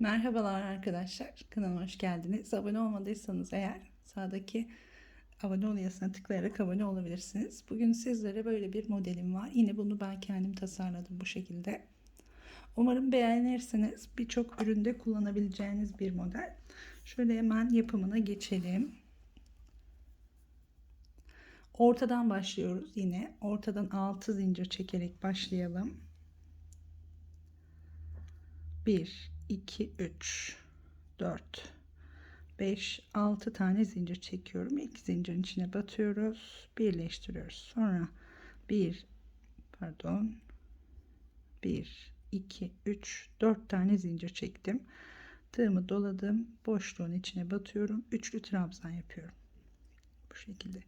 Merhabalar arkadaşlar. Kanalıma hoş geldiniz. Abone olmadıysanız eğer sağdaki abone ol yazısına tıklayarak abone olabilirsiniz. Bugün sizlere böyle bir modelim var. Yine bunu ben kendim tasarladım bu şekilde. Umarım beğenirsiniz. Birçok üründe kullanabileceğiniz bir model. Şöyle hemen yapımına geçelim. Ortadan başlıyoruz yine. Ortadan 6 zincir çekerek başlayalım. 1 2 3 4 5 6 tane zincir çekiyorum. İlk zincirin içine batıyoruz, birleştiriyoruz. Sonra 1 pardon 1 2 3 4 tane zincir çektim. Tığımı doladım. Boşluğun içine batıyorum. Üçlü trabzan yapıyorum. Bu şekilde.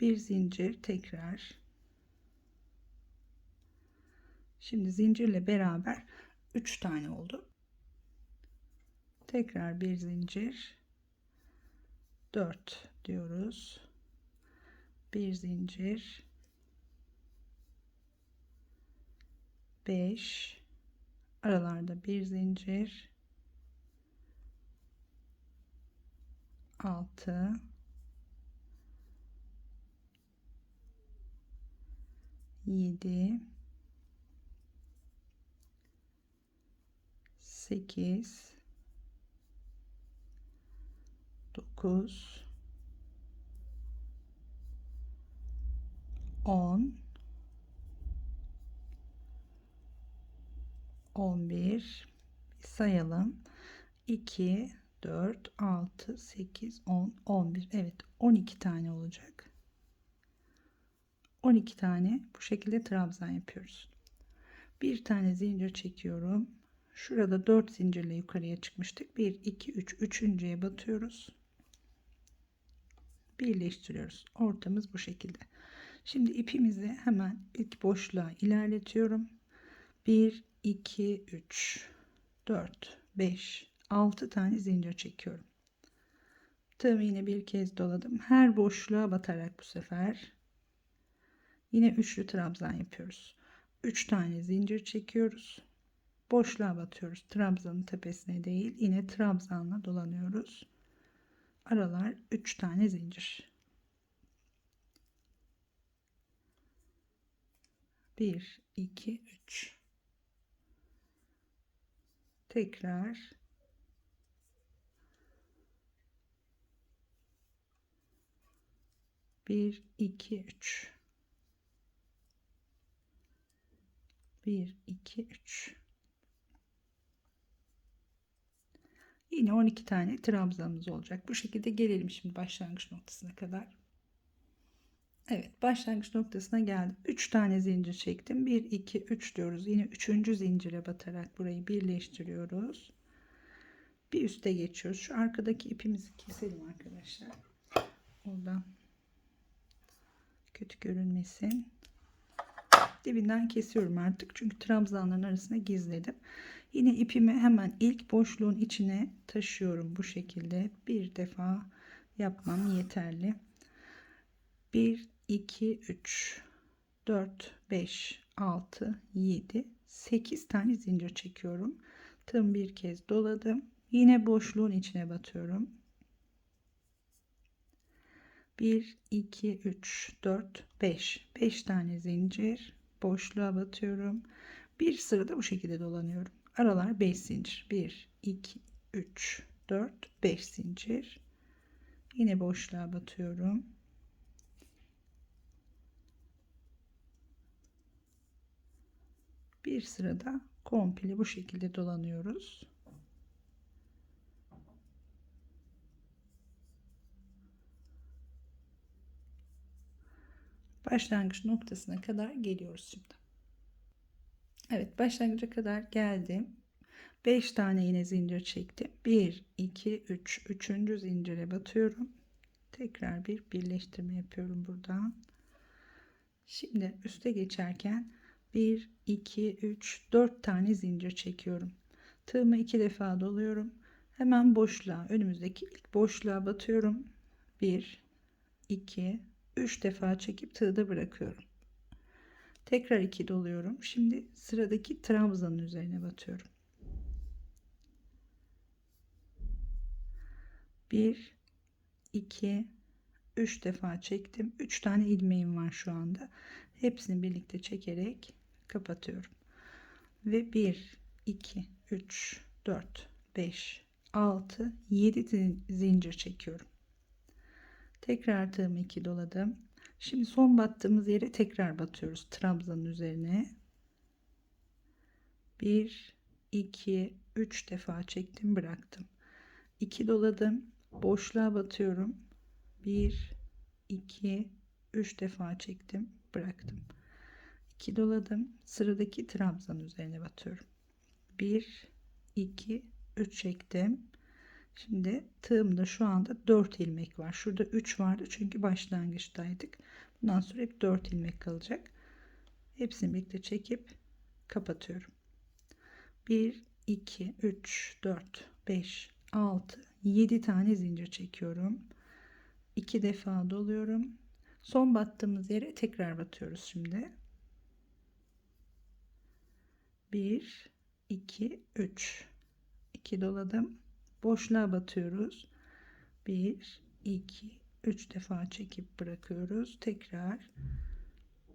Bir zincir tekrar. Şimdi zincirle beraber 3 tane oldu. Tekrar bir zincir. 4 diyoruz. Bir zincir. 5 aralarda bir zincir. 6 7 8 9 10 11 sayalım. 2 4 6 8 10 11 evet 12 tane olacak. 12 tane bu şekilde trabzan yapıyoruz. Bir tane zincir çekiyorum. Şurada 4 zincirle yukarıya çıkmıştık. 1 2 3 üçüncüye batıyoruz birleştiriyoruz. Ortamız bu şekilde. Şimdi ipimizi hemen ilk boşluğa ilerletiyorum. 1 2 3 4 5 6 tane zincir çekiyorum. Tığımı yine bir kez doladım. Her boşluğa batarak bu sefer yine üçlü trabzan yapıyoruz. 3 tane zincir çekiyoruz. Boşluğa batıyoruz. Trabzanın tepesine değil yine trabzanla dolanıyoruz aralar 3 tane zincir. 1 2 3 tekrar. Bir iki üç. Bir iki üç yine 12 tane trabzanımız olacak. Bu şekilde gelelim şimdi başlangıç noktasına kadar. Evet başlangıç noktasına geldim. 3 tane zincir çektim. 1 2 3 diyoruz. Yine 3. zincire batarak burayı birleştiriyoruz. Bir üste geçiyoruz. Şu arkadaki ipimizi keselim arkadaşlar. Oradan kötü görünmesin. Dibinden kesiyorum artık. Çünkü trabzanların arasına gizledim yine ipimi hemen ilk boşluğun içine taşıyorum bu şekilde. Bir defa yapmam yeterli. 1 2 3 4 5 6 7 8 tane zincir çekiyorum. Tığım bir kez doladım yine boşluğun içine batıyorum. 1 2 3 4 5 5 tane zincir. Boşluğa batıyorum. Bir sırada bu şekilde dolanıyorum aralar 5 zincir. 1 2 3 4 5 zincir. Yine boşluğa batıyorum. Bir sırada komple bu şekilde dolanıyoruz. Başlangıç noktasına kadar geliyoruz şimdi. Evet başlangıca kadar geldim. 5 tane yine zincir çektim. 1 2 3 3. zincire batıyorum. Tekrar bir birleştirme yapıyorum buradan. Şimdi üste geçerken 1 2 3 4 tane zincir çekiyorum. Tığımı iki defa doluyorum. Hemen boşluğa önümüzdeki ilk boşluğa batıyorum. 1 2 3 defa çekip tığda bırakıyorum. Tekrar 2 doluyorum. Şimdi sıradaki trabzanın üzerine batıyorum. 1 2 3 defa çektim. 3 tane ilmeğim var şu anda. Hepsini birlikte çekerek kapatıyorum. Ve 1 2 3 4 5 6 7 zincir çekiyorum. Tekrar tığımı 2 doladım şimdi son battığımız yere tekrar batıyoruz trabzanın üzerine. 1 2 3 defa çektim bıraktım. 2 doladım boşluğa batıyorum. 1 2 3 defa çektim bıraktım. 2 doladım sıradaki trabzan üzerine batıyorum. 1 2 3 çektim şimdi tığımda şu anda 4 ilmek var. Şurada 3 vardı çünkü başlangıçtaydık. Bundan sonra hep 4 ilmek kalacak. Hepsini birlikte çekip kapatıyorum. 1 2 3 4 5 6 7 tane zincir çekiyorum. 2 defa doluyorum. Son battığımız yere tekrar batıyoruz şimdi. 1 2 3 2 doladım boşluğa batıyoruz. 1 2 3 defa çekip bırakıyoruz. Tekrar.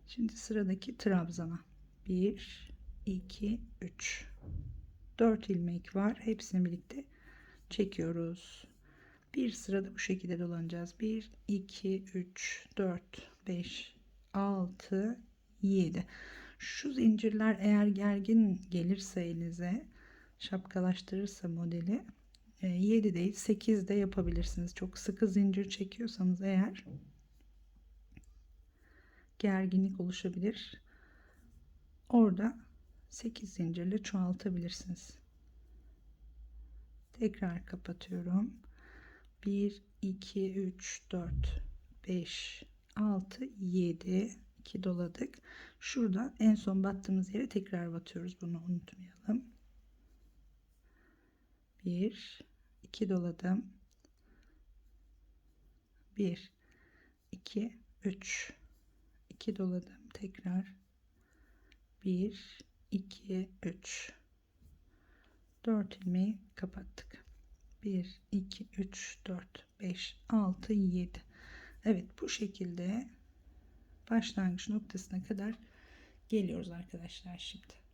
Şimdi sıradaki trabzana. 1 2 3 4 ilmek var. Hepsini birlikte çekiyoruz. Bir sırada bu şekilde dolanacağız. 1 2 3 4 5 6 7 şu zincirler eğer gergin gelirse elinize şapkalaştırırsa modeli 7 e, değil 8 de yapabilirsiniz. Çok sıkı zincir çekiyorsanız eğer gerginlik oluşabilir. Orada 8 zincirle çoğaltabilirsiniz. Tekrar kapatıyorum. 1 2 3 4 5 6 7 2 doladık. Şurada en son battığımız yere tekrar batıyoruz. Bunu unutmayalım. 1 2 doladım. 1 2 3 2 doladım. Tekrar 1 2 3 4 ilmeği kapattık. 1 2 3 4 5 6 7 Evet bu şekilde başlangıç noktasına kadar geliyoruz arkadaşlar şimdi.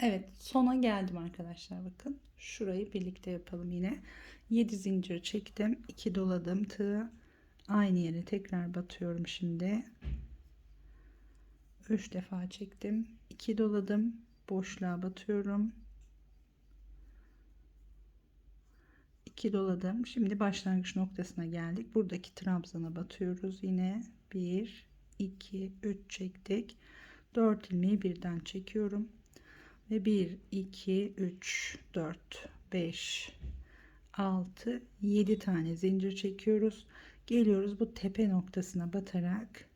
Evet sona geldim arkadaşlar bakın. Şurayı birlikte yapalım yine. 7 zincir çektim. 2 doladım tığı. Aynı yere tekrar batıyorum şimdi. 3 defa çektim. 2 doladım. Boşluğa batıyorum. 2 doladım. Şimdi başlangıç noktasına geldik. Buradaki trabzana batıyoruz. Yine 1 2 3 çektik. 4 ilmeği birden çekiyorum. Ve 1 2 3 4 5 6 7 tane zincir çekiyoruz. Geliyoruz bu tepe noktasına batarak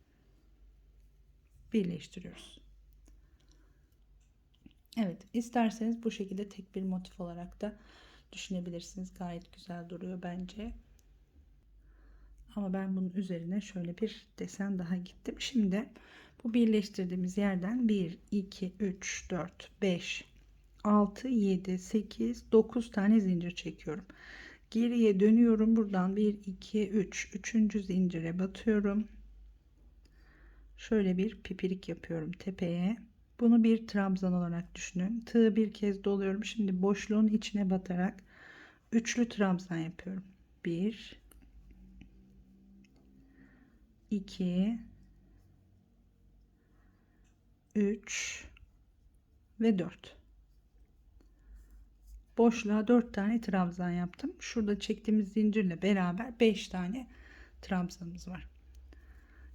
birleştiriyoruz. Evet isterseniz bu şekilde tek bir motif olarak da düşünebilirsiniz. Gayet güzel duruyor bence. Ama ben bunun üzerine şöyle bir desen daha gittim. Şimdi bu birleştirdiğimiz yerden 1, 2, 3, 4, 5, 6, 7, 8, 9 tane zincir çekiyorum. Geriye dönüyorum. Buradan 1, 2, 3, 3. zincire batıyorum. Şöyle bir pipirik yapıyorum tepeye. Bunu bir trabzan olarak düşünün. Tığı bir kez doluyorum. Şimdi boşluğun içine batarak üçlü trabzan yapıyorum. 1 2 3 ve 4 boşluğa 4 tane trabzan yaptım. Şurada çektiğimiz zincirle beraber 5 tane trabzanımız var.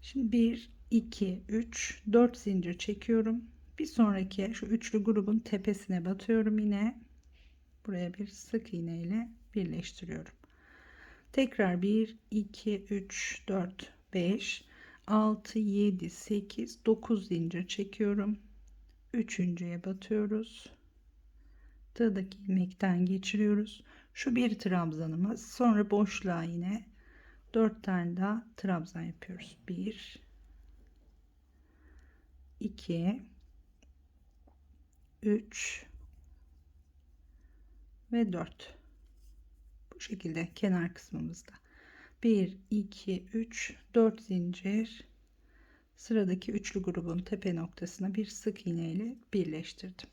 Şimdi 1 2 3 4 zincir çekiyorum. Bir sonraki şu üçlü grubun tepesine batıyorum yine. Buraya bir sık iğne ile birleştiriyorum. Tekrar 1 2 3 4 5 6 7 8 9 zincir çekiyorum. Üçüncüye batıyoruz. Tığdaki ilmekten geçiriyoruz. Şu bir trabzanımız sonra boşluğa yine 4 tane daha trabzan yapıyoruz. 1 2 3 ve 4 Bu şekilde kenar kısmımızda. 1, 2, 3, 4 zincir sıradaki üçlü grubun tepe noktasına bir sık iğne ile birleştirdim.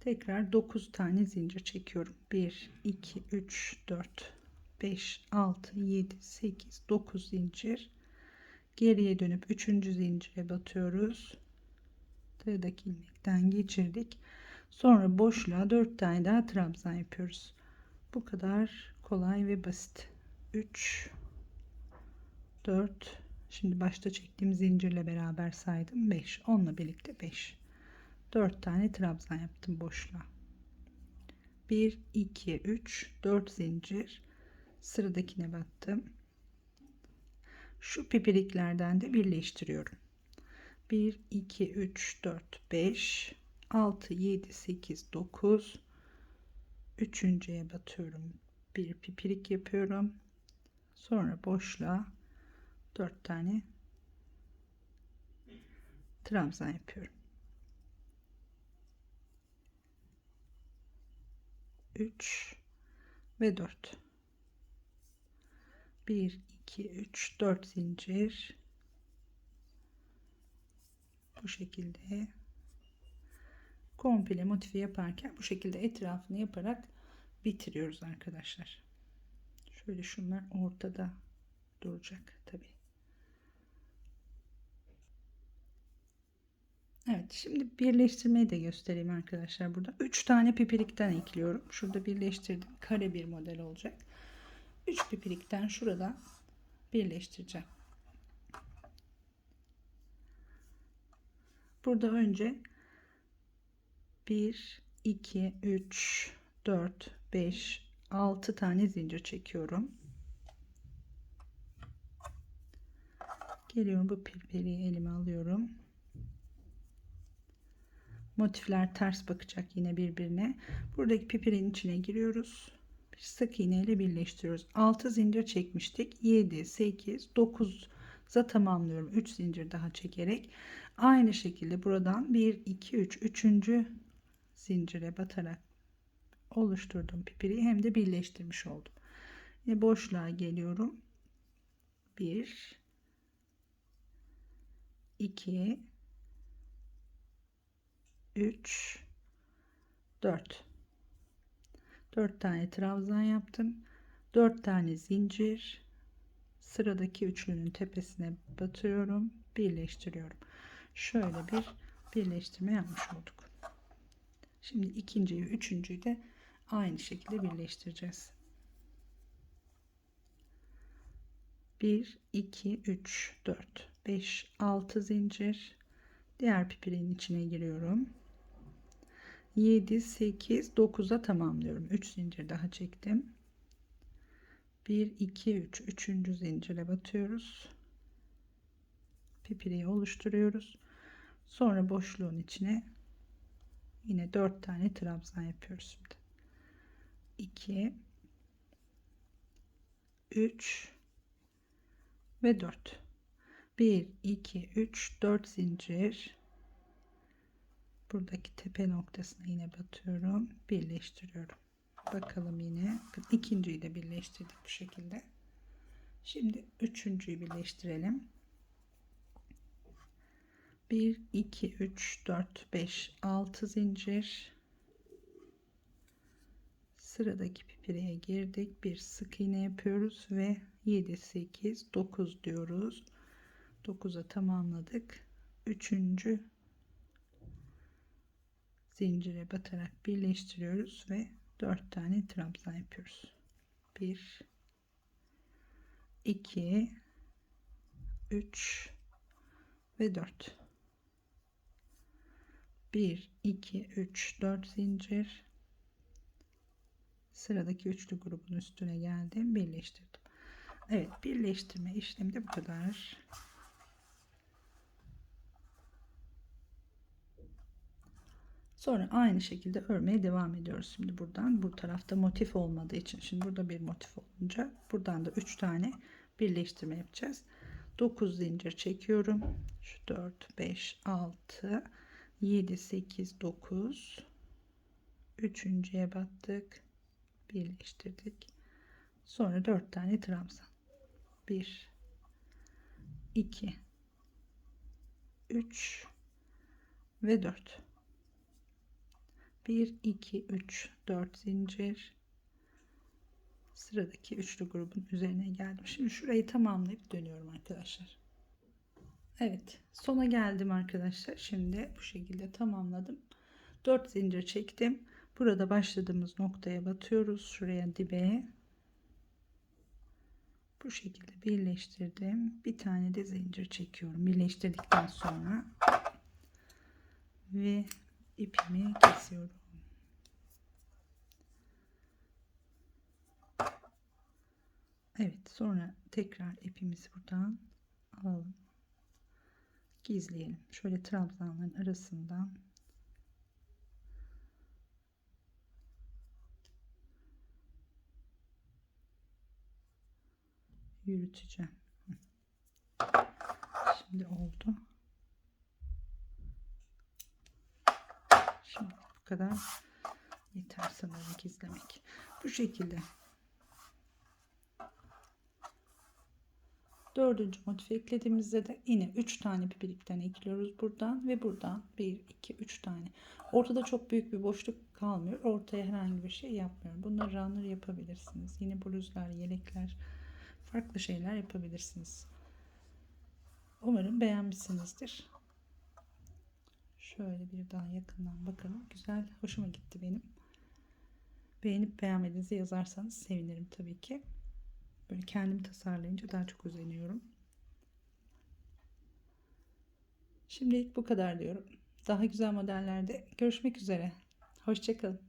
Tekrar 9 tane zincir çekiyorum. 1, 2, 3, 4, 5, 6, 7, 8, 9 zincir. Geriye dönüp 3. zincire batıyoruz. Tığdaki ilmekten geçirdik. Sonra boşluğa 4 tane daha trabzan yapıyoruz. Bu kadar kolay ve basit. 3 4 Şimdi başta çektiğim zincirle beraber saydım. 5. Onunla birlikte 5. 4 tane trabzan yaptım boşluğa. 1 2 3 4 zincir sıradakine battım. Şu pipiriklerden de birleştiriyorum. 1 2 3 4 5 6 7 8 9 üçüncüye batıyorum. Bir pipirik yapıyorum. Sonra boşluğa 4 tane trabzan yapıyorum. 3 ve 4 1 2 3 4 zincir bu şekilde komple motifi yaparken bu şekilde etrafını yaparak bitiriyoruz arkadaşlar. Şöyle şunlar ortada duracak tabi Evet şimdi birleştirmeyi de göstereyim arkadaşlar burada. 3 tane pipirikten ekliyorum. Şurada birleştirdim. Kare bir model olacak. 3 pipirikten şurada birleştireceğim. Burada önce 1 2 3 4 5 6 tane zincir çekiyorum. Geliyorum bu pipiriği elime alıyorum. Motifler ters bakacak yine birbirine. Buradaki pipirin içine giriyoruz. Bir sık iğne ile birleştiriyoruz. 6 zincir çekmiştik. 7 8 9 za tamamlıyorum. 3 zincir daha çekerek. Aynı şekilde buradan 1 2 3 3. zincire batarak oluşturduğum pipiri hem de birleştirmiş oldum. Yine boşluğa geliyorum. 1 2 3 4 4 tane trabzan yaptım. 4 tane zincir. Sıradaki üçlünün tepesine batıyorum birleştiriyorum. Şöyle bir birleştirme yapmış olduk. Şimdi ikinciyi üçüncüyü de aynı şekilde birleştireceğiz. 1 2 3 4 5 6 zincir. Diğer pipirin içine giriyorum. 7 8 9'a tamamlıyorum. 3 zincir daha çektim. 1 2 3 3. zincire batıyoruz. Pipiriyi oluşturuyoruz. Sonra boşluğun içine yine 4 tane trabzan yapıyoruz şimdi 2 3 ve 4 1 2 3 4 zincir. Buradaki tepe noktasına yine batıyorum. Birleştiriyorum. Bakalım yine. İkinciyi de birleştirdik bu şekilde. Şimdi üçüncüyü birleştirelim. 1 2 3 4 5 6 zincir sıradaki pipireye girdik. Bir sık iğne yapıyoruz ve 7 8 9 diyoruz. 9'a tamamladık. Üçüncü zincire batarak birleştiriyoruz ve 4 tane trabzan yapıyoruz. 1 2 3 ve 4 1 2 3 4 zincir sıradaki üçlü grubun üstüne geldim birleştirdim Evet birleştirme işlemi de bu kadar Sonra aynı şekilde örmeye devam ediyoruz. Şimdi buradan bu tarafta motif olmadığı için şimdi burada bir motif olunca buradan da 3 tane birleştirme yapacağız. 9 zincir çekiyorum. Şu 4 5 6 7 8 9 üçüncüye battık. Birleştirdik. Sonra 4 tane trabzan. 1 2 3 ve 4 1 2 3 4 zincir sıradaki üçlü grubun üzerine geldim. Şimdi şurayı tamamlayıp dönüyorum arkadaşlar. Evet, sona geldim arkadaşlar. Şimdi bu şekilde tamamladım. 4 zincir çektim. Burada başladığımız noktaya batıyoruz. Şuraya dibe. Bu şekilde birleştirdim. Bir tane de zincir çekiyorum. Birleştirdikten sonra ve ipimi kesiyorum. Evet, sonra tekrar ipimizi buradan alalım. Gizleyelim. Şöyle trabzanların arasından yürüteceğim. Şimdi oldu. Şimdi bu kadar yeter sanırım gizlemek. Bu şekilde. Dördüncü motifi eklediğimizde de yine 3 tane pipirikten ekliyoruz buradan ve buradan 1, 2, 3 tane. Ortada çok büyük bir boşluk kalmıyor. Ortaya herhangi bir şey yapmıyorum. Bunları runner yapabilirsiniz. Yine bluzlar, yelekler, farklı şeyler yapabilirsiniz. Umarım beğenmişsinizdir. Şöyle bir daha yakından bakalım. Güzel, hoşuma gitti benim. Beğenip beğenmediğinizi yazarsanız sevinirim tabii ki. Böyle kendim tasarlayınca daha çok özeniyorum. Şimdilik bu kadar diyorum. Daha güzel modellerde görüşmek üzere. Hoşçakalın.